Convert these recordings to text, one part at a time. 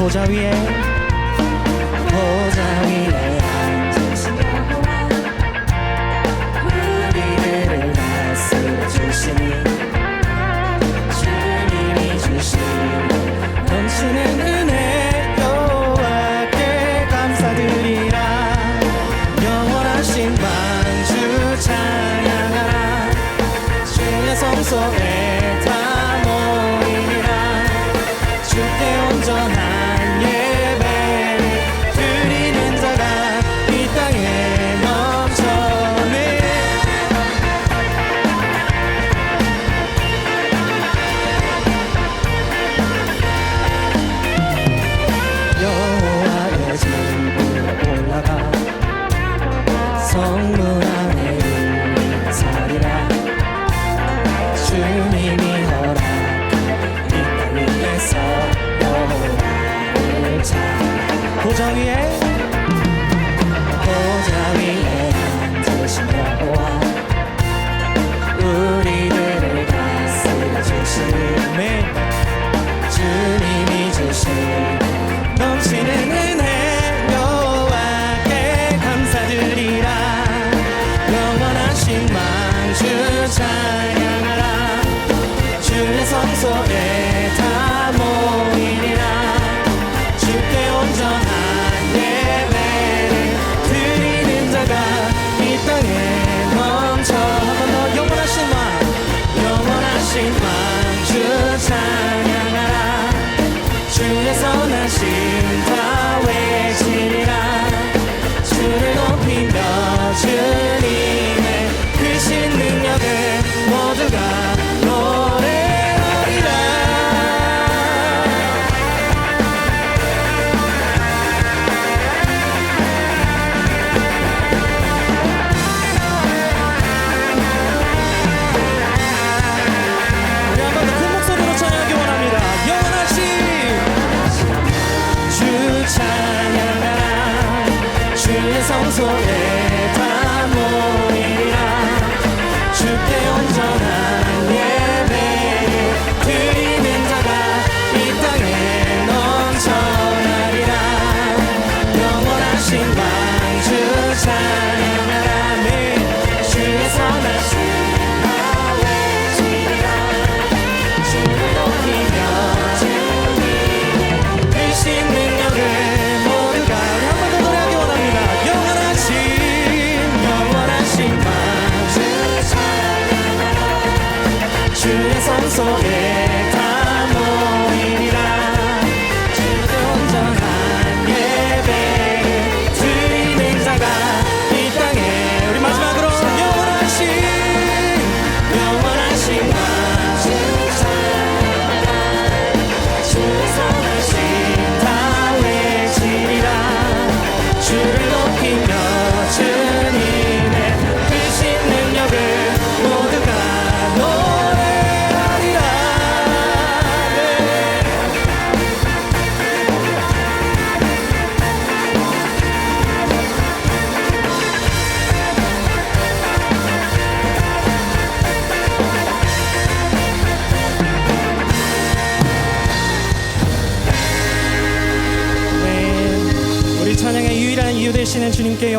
보자 위에 보자 위에 우리들을 다스려 주시니 주님이 주시는 당신은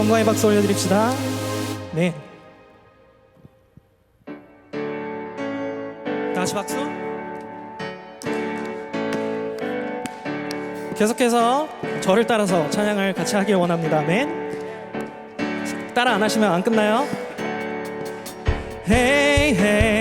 영광의 박수 올려드립시다. 네. 다시 박수. 계속해서 저를 따라서 찬양을 같이 하길 원합니다. 맨. 따라 안 하시면 안 끝나요. 헤이 헤이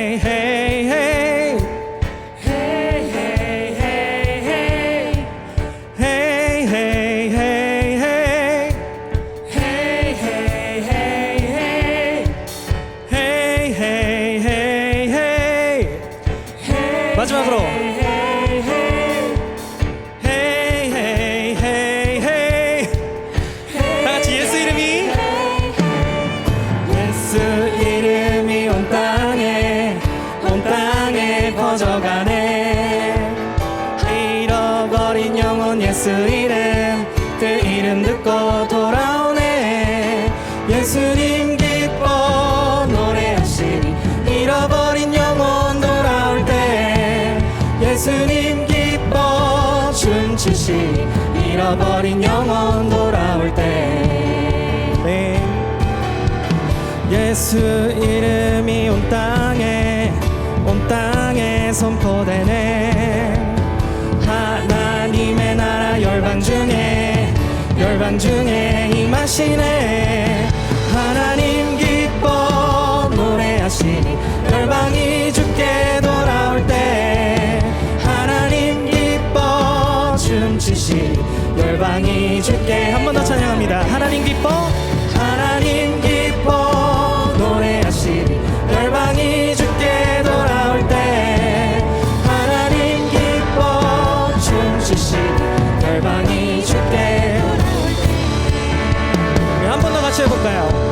이름 그 이름 듣고 돌아오네. 예수님 기뻐 노래하시니 잃어버린 영혼 돌아올 때 예수님 기뻐 춤추시니 잃어버린 영혼 돌아올 때. 네. 예수 이름이 온 땅에 온 땅에 선포되네. 열반 중에 열반 중에 임하시네. 하나님 기뻐 노래하시니 열방이 죽게 돌아올 때 하나님 기뻐 춤추시 열방이 죽게 한번 더 찬양합니다. 하나님 기뻐? 하나님 기뻐 bow.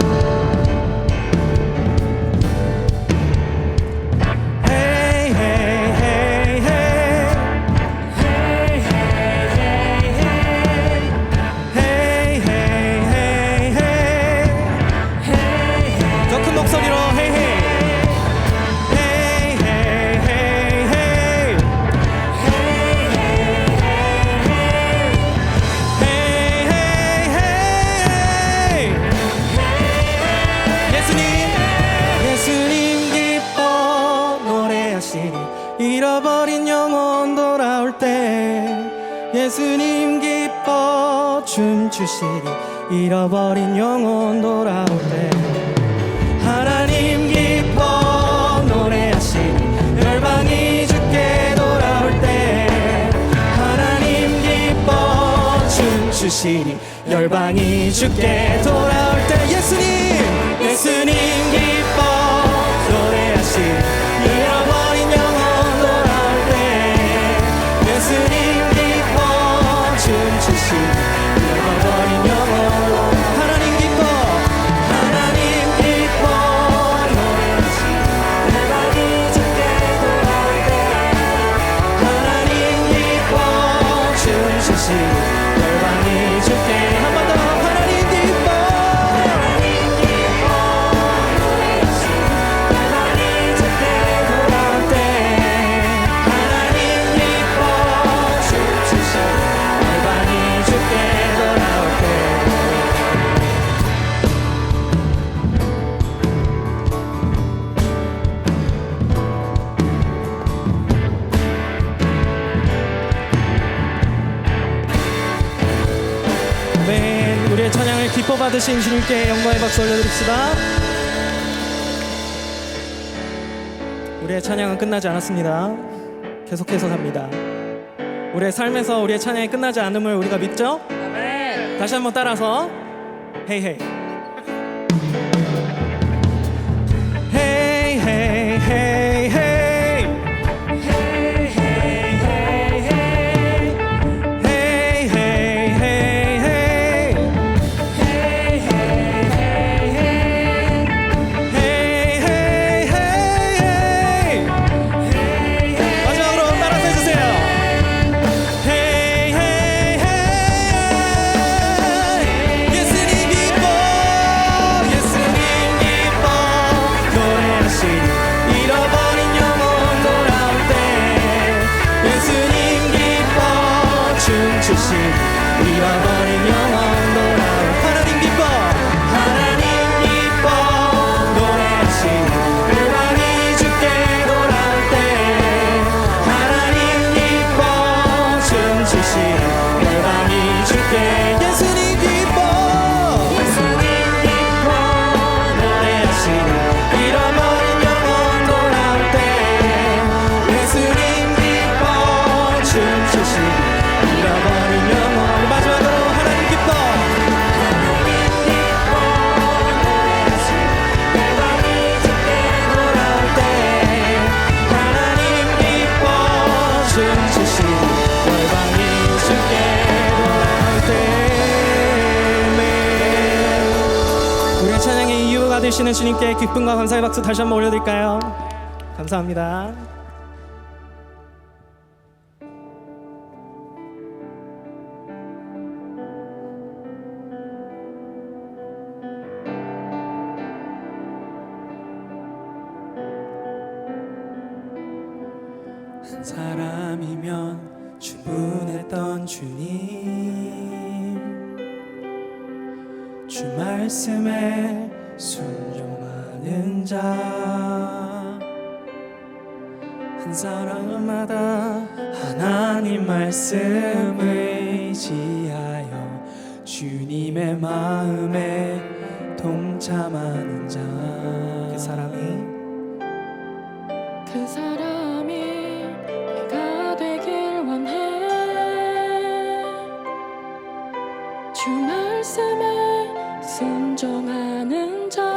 골방이 죽게 돌아올 우리 기뻐 받으신 주님께 영광의 박수 올려드립시다. 우리의 찬양은 끝나지 않았습니다. 계속해서 갑니다. 우리의 삶에서 우리의 찬양이 끝나지 않음을 우리가 믿죠? 다시 한번 따라서 헤이 hey, 헤이. 주시는 주님께 기쁨과 감사의 박수 다시 한번 올려드릴까요? 감사합니다. 한 사람이면 주분했던 주님 주 말씀에 숨 있는 자 한 사람마다 하나님 말씀 의지하여 주님의 마음에 동참하는 자 그 사람이? 그 사람이 내가 되길 원해. 주 말씀에 순종하는 자.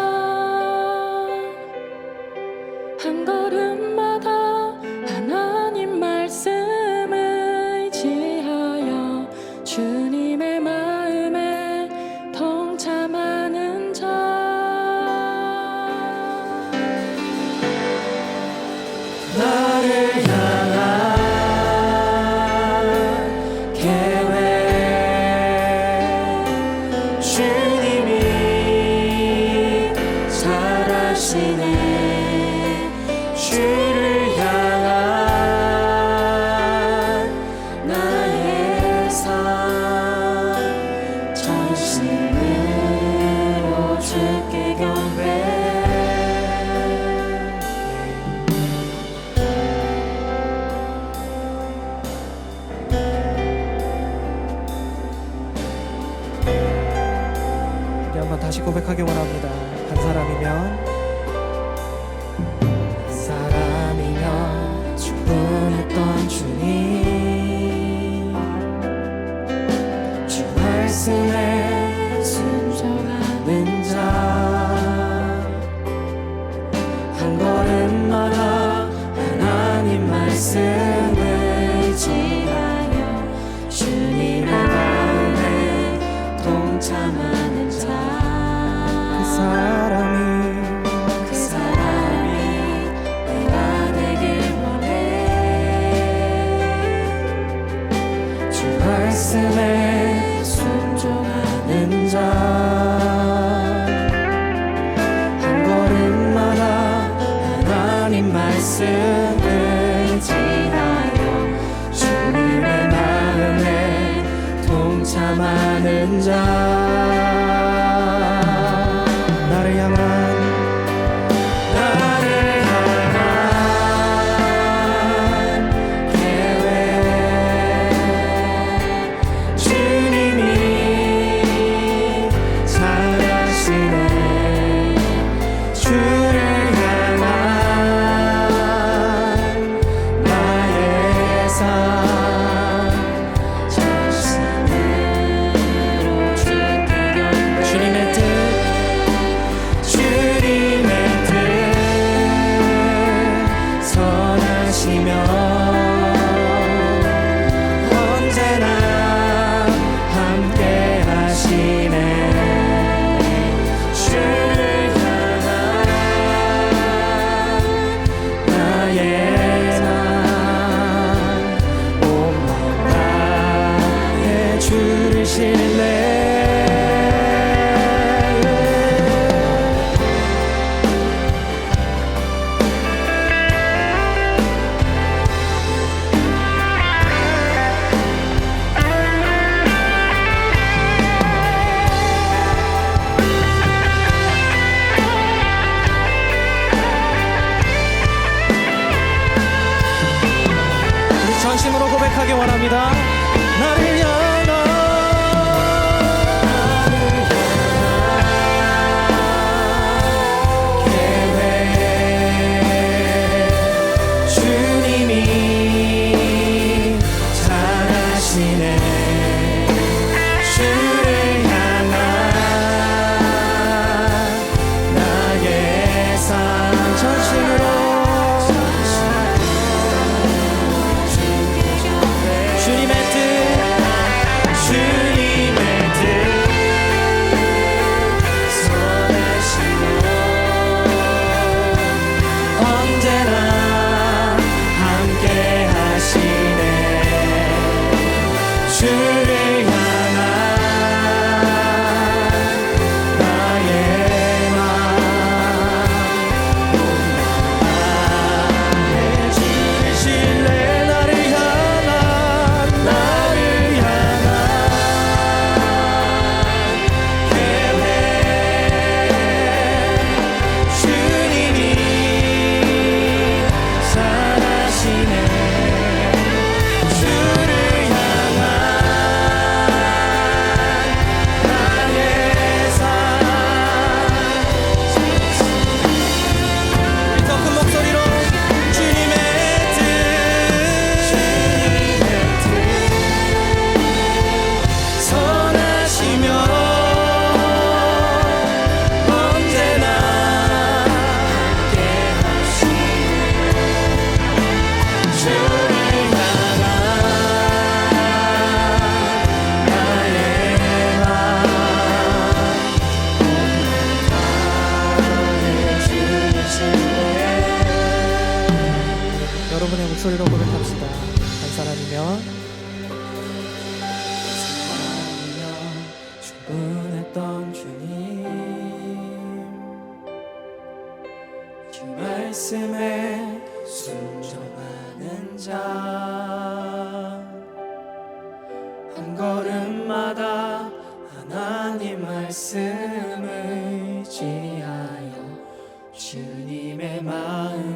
목소리로 고백합시다. 한 사람이면. 충분했던 주님. 주 말씀에 순종하는 자. 한 걸음마다 하나님 말씀을 지하여 주님의 마음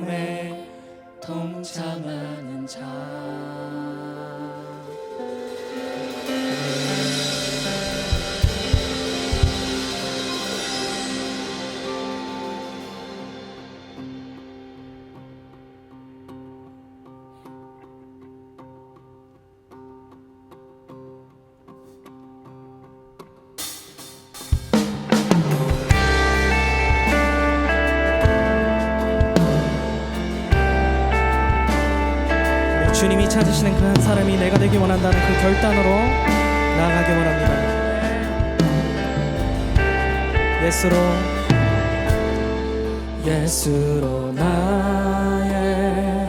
주님이 찾으시는 그 한 사람이 내가 되기 원한다는 그 결단으로 나아가기 원합니다. 예수로 예수로 나의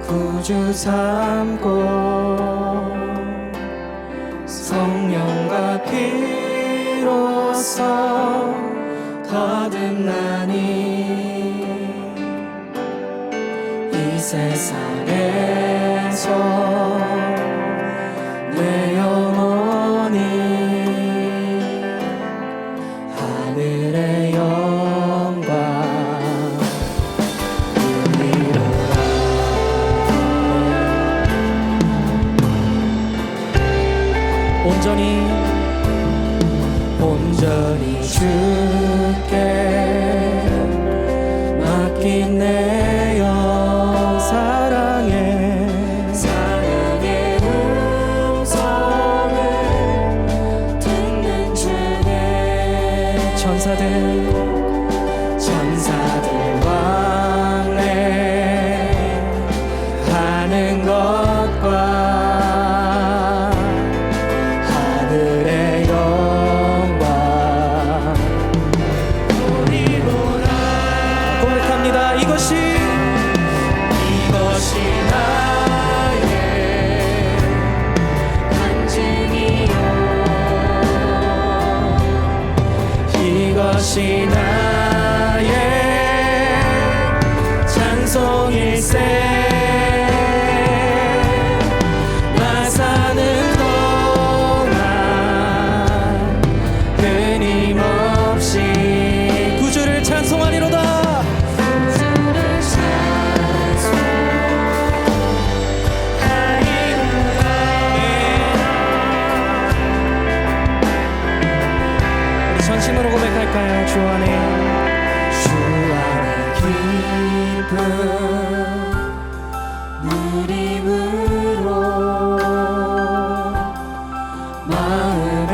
구주 삼고 성령과 피로써 거듭나니 세상에서 내 영혼이 하늘의 영광 누리로라 온전히 온전히 주께 전심으로 고백할까요? 주 안에 주 안에 기쁨 누림으로 마음